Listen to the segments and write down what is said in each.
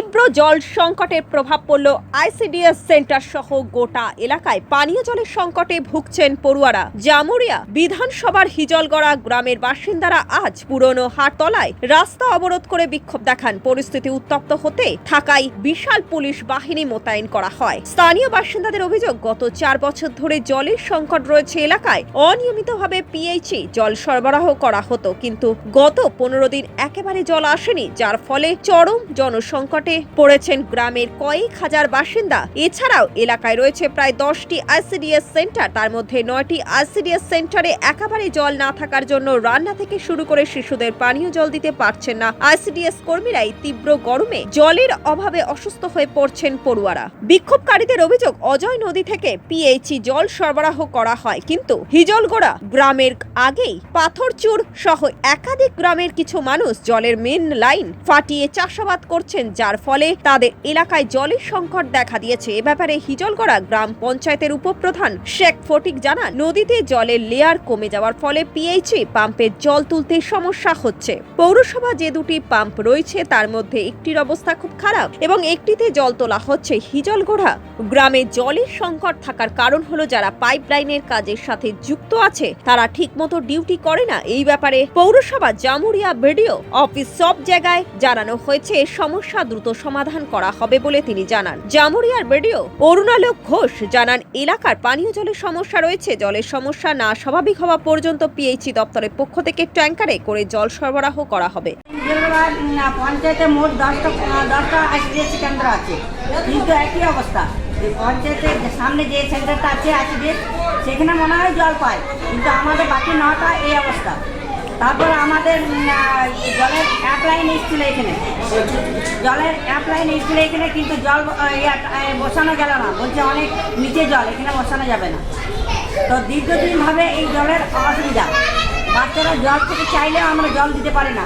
তীব্র জল সংকটের প্রভাব পড়ল আইসিডিএস সেন্টার সহ গোটা এলাকায়। পানীয় জলের সংকটে ভুগছেন পড়ুয়ারা। জামুরিয়া বিধানসভার হিজলগড়া গ্রামের বাসিন্দারা আজ পুরনো হাটতলায় রাস্তা অবরোধ করে বিক্ষোভ দেখান। পরিস্থিতি উত্তপ্ত হতে থাকায় বিশাল পুলিশ বাহিনী মোতায়েন করা হয়। স্থানীয় বাসিন্দাদের অভিযোগ, গত চার বছর ধরে জলের সংকট রয়েছে এলাকায়। অনিয়মিতভাবে পিএইচই জল সরবরাহ করা হতো, কিন্তু গত পনেরো দিন একেবারে জল আসেনি, যার ফলে চরম জনসংকটে পড়েছেন গ্রামের কয়েক হাজার বাসিন্দা। এছাড়াও এলাকায় রয়েছে প্রায় দশটি আইসিডিএস সেন্টার। তার মধ্যে নয়টি আইসিডিএস সেন্টারে একেবারে জল না থাকার জন্য রান্না থেকে শুরু করে শিশুদের পানীয় জল দিতে পারছেন না। আইসিডিএস কর্মীরাই তীব্র গরমে জলের অভাবে অসুস্থ হয়ে পড়ছেন পড়ুয়ারা। বিক্ষোভকারীদের অভিযোগ, অজয় নদী থেকে পিএইচই জল সরবরাহ করা হয়। কিন্তু হিজলগোড়া গ্রামের আগেই পাথরচুর সহ একাধিক গ্রামের কিছু মানুষ জলের মেন লাইন ফাটিয়ে চাষাবাদ করছেন, যার ফলে তাদের এলাকায় জলের সংকট দেখা দিয়েছে। এ ব্যাপারে হিজলগড়া গ্রাম পঞ্চায়েতের উপপ্রধান শেখ ফটিক জানান, নদীতে জলের লেয়ার কমে যাওয়ার ফলে পিএইচই পাম্পের জল তুলতে সমস্যা হচ্ছে। পৌরসভা যে দুটি পাম্প রয়েছে, তার মধ্যে একটির অবস্থা খুব খারাপ এবং একটিতে জল তোলা হচ্ছে হিজলগোড়া। গ্রামে জলের সংকট থাকার কারণ হলো যারা পাইপলাইনের কাজের সাথে যুক্ত আছে, তারা ঠিকমতো ডিউটি করে না। এই ব্যাপারে পৌরসভা জামুরিয়া ভিডিও অফিস সব জায়গায় জানানো হয়েছে। সমস্যা দ্রুত সমাধান করা হবে বলে তিনি জানান। জামুরিয়ার ভিডিও অরুণালোক ঘোষ জানান, এলাকার পানীয় জলের সমস্যা রয়েছে, জলের সমস্যা না স্বাভাবিক হওয়া পর্যন্ত পিএইচি দপ্তরের পক্ষ থেকে ট্যাঙ্কারে করে জল সরবরাহ করা হবে। পঞ্চায়েতে মোট দশটা দশটা আইসিডিএস কেন্দ্র আছে। কিন্তু একই অবস্থা। পঞ্চায়েতের সামনে যে সেন্টারটা আছে আইসিডিএস সেখানে মনে হয় জল পায়, কিন্তু আমাদের বাকি নটা এই অবস্থা। তারপর আমাদের জলের অ্যাপ লাইন এসেছিল এখানে। জলের অ্যাপ লাইন এসেছিল এখানে, কিন্তু জল বসানো গেল না। বলছে অনেক নিচে জল, এখানে বসানো যাবে না। তো দীর্ঘদিনভাবে এই জলের অসুবিধা। বাচ্চারা জল থেকে চাইলেও আমরা জল দিতে পারি না।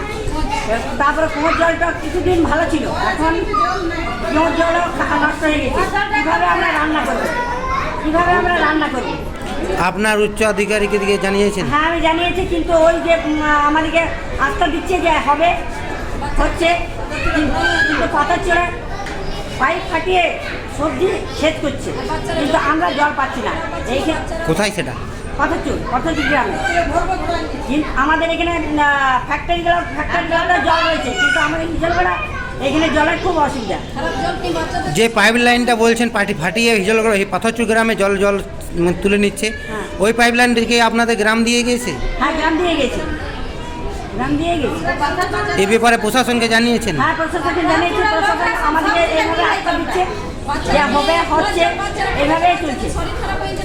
তারপরে কুয়োর জলটা কিছুদিন ভালো ছিল। এখন কুয়োর জলও নষ্ট হয়ে গেছে। কীভাবে আমরা রান্না করব? কীভাবে আমরা রান্না করব? আপনার উচ্চ আধিকারিকের দিকে জানিয়েছেন? হ্যাঁ আমি জানিয়েছি কিন্তু ওই যে আমাদেরকে আস্থা দিচ্ছে যে হবে হচ্ছে কিন্তু কিন্তু পাতা চড়ে পাইপ ফাটিয়ে সবজি সেচ করছে কিন্তু আমরা জল পাচ্ছি না। এই ক্ষেত্রে কোথায় সেটা? কতচুর কতচুর গ্রামে। কিন্তু আমাদের এখানে ফ্যাক্টরিগুলো ফ্যাক্টরিগুলোতে জল রয়েছে কিন্তু আমাদের হিজলবেলা এখানে জলের খুব অসুবিধা। যে পাইপ লাইনটা বলছেন পাটি ফাটিয়ে হিজলগড় এই পাথরচুর গ্রামে জল জল তুলে নিচ্ছে। হ্যাঁ। ওই পাইপ লাইন থেকে আপনাদের গ্রাম দিয়ে গিয়েছে? হ্যাঁ গ্রাম দিয়ে গেছে। গ্রাম দিয়ে গেছে। এই ব্যাপারে প্রশাসনকে জানিয়েছেন? হ্যাঁ প্রশাসনকে জানিয়েছি। প্রশাসন আমাদেরকে এইভাবে আস্থা দিচ্ছে যে হবে হচ্ছে এইভাবেই চলছে।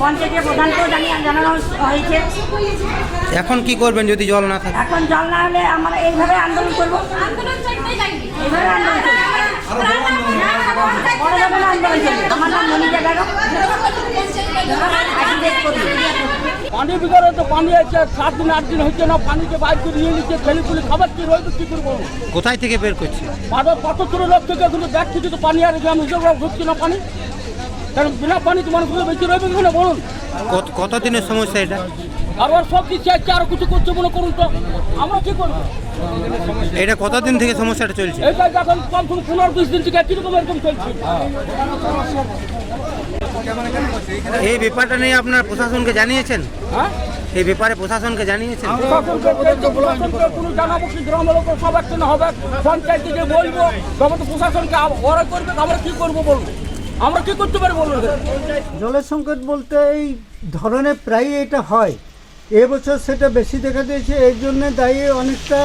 পঞ্চায়েতের প্রধানকেও জানিয়ে জানানো হয়েছে। এখন কি করবেন যদি জল না থাকে? এখন জল না হলে আমরা এইভাবে আন্দোলন করব। আন্দোলন আন্দোলন চলবে আমার নাম মনিজা বেগম। পানি বিগড়ে তো পানি আছে সাত দিন আট দিন হচ্ছে না পানিকে বাইক করে নিয়ে নিচ্ছে ছেলে পুলি খাবার কি রয়েছে কি করব? কোথায় থেকে বের করছে? পাড়ার কত ছোট লোক থেকে কিন্তু দেখছি কিন্তু পানি আর গ্রাম হিসেবে ঢুকছে না পানি। কারণ বিনা পানি তো মানুষগুলো বেশি রইবে কি না বলুন? কত কত দিনের সমস্যা এটা? আবার সব কিছু আছে আরও কিছু করছে মনে করুন তো। আমরা কি করব? এটা কতদিন থেকে সমস্যাটা চলছে? এইটা যখন কম করে পনেরো বিশ দিন থেকে কীরকম এরকম চলছে। এই ব্যাপারটা নিয়ে আপনার প্রশাসনকে জানিয়েছেন? হ্যাঁ? এই ব্যাপারে প্রশাসনকে জানিয়েছেন? জানাব কি গ্রামের লোক সব হবে। বলব তখন তো প্রশাসনকে আব- ওরা করবে আমরা কি করব বলব আমরা কি করতে পারি বলব জলের সংকট বলতে এই ধরনের প্রায়ই এটা হয়। এবছর সেটা বেশি দেখা দিয়েছে, এর জন্য দায়ী অনেকটা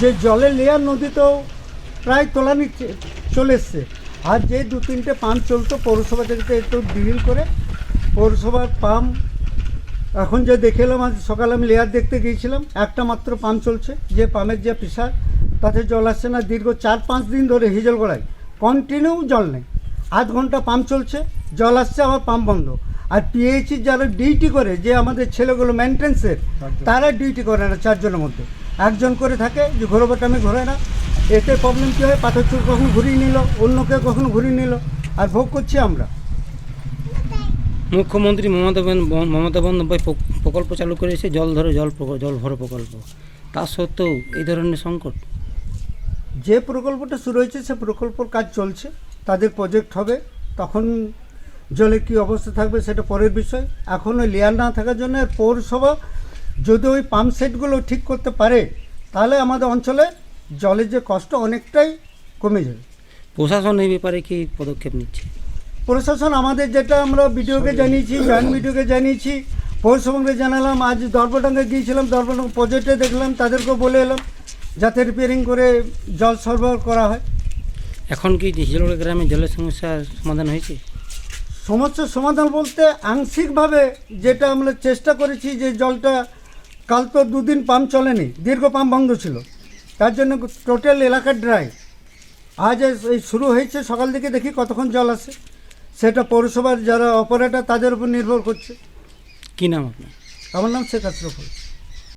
যে জলের লেয়ার নদীতেও প্রায় তোলা নিচ্ছে চলে এসছে। আর যে দু তিনটে পাম্প চলতো পৌরসভা থেকে একটু ডিল করে, পৌরসভার পাম্প, এখন যে দেখে এলাম, আজ সকালে আমি লেয়ার দেখতে গিয়েছিলাম, একটা মাত্র পাম্প চলছে, যে পাম্পের যে প্রেশার তাতে জল আসছে না, দীর্ঘ চার পাঁচ দিন ধরে হিজল গড়ায় কন্টিনিউ জল নেই। আধ ঘণ্টা পাম্প চলছে জল আসছে আবার পাম্প বন্ধ। আর পিএইচি যারা ডিউটি করে যে আমাদের ছেলেগুলো মেনটেন্সের তারা ডিউটি করে না চারজনের মধ্যে। একজন করে থাকে যে ঘোরোবাটা আমি ঘোরে না। এতে প্রবলেম কী হয়? পাথর চুর কখনো ঘুরিয়ে নিল? অন্য কেউ কখনো ঘুরিয়ে নিল? আর ভোগ করছি আমরা। মুখ্যমন্ত্রী মমতা মমতা বন্দ্যোপাধ্যায় প্রক- প্রকল্প চালু করেছে জল ধরে জল জল ভরো প্রকল্প। তা সত্ত্বেও এই ধরনের সংকট? যে প্রকল্পটা শুরু হয়েছে সে প্রকল্পর কাজ চলছে। তাদের প্রজেক্ট হবে। তখন জলে কি অবস্থা থাকবে সেটা পরের বিষয়। এখন ওই লেয়ার না থাকার জন্য পৌরসভা যদি ওই পাম্প সেটগুলো ঠিক করতে পারে তাহলে আমাদের অঞ্চলে জলের যে কষ্ট অনেকটাই কমে যাবে। প্রশাসন এই ব্যাপারে কি পদক্ষেপ নিচ্ছে? প্রশাসন আমাদের যেটা আমরা ভিডিওকে জানিয়েছি জয়েন্ট ভিডিওকে জানিয়েছি পৌরসভাকে জানালাম আজ দর্পডাঙ্গে গিয়েছিলাম দর্পডাঙ্গ প্রজেক্টে দেখলাম তাদেরকেও বলে এলাম যাতে রিপেয়ারিং করে জল সরবরাহ করা হয়। এখন কি হিজলগড় গ্রামে জলের সমস্যার সমাধান হয়েছে? সমস্যার সমাধান বলতে আংশিকভাবে যেটা আমরা চেষ্টা করেছি যে জলটা কাল তো দুদিন পাম্প চলেনি দীর্ঘ পাম্প বন্ধ ছিল। তার জন্য টোটাল এলাকা ড্রাই আজ এই- শুরু হয়েছে সকাল থেকে দেখি কতক্ষণ জল আসে। সেটা পৌরসভার যারা অপারেটর তাদের উপর নির্ভর করছে। কি নাম আপনার? আমার নাম শেখ আশরফুল।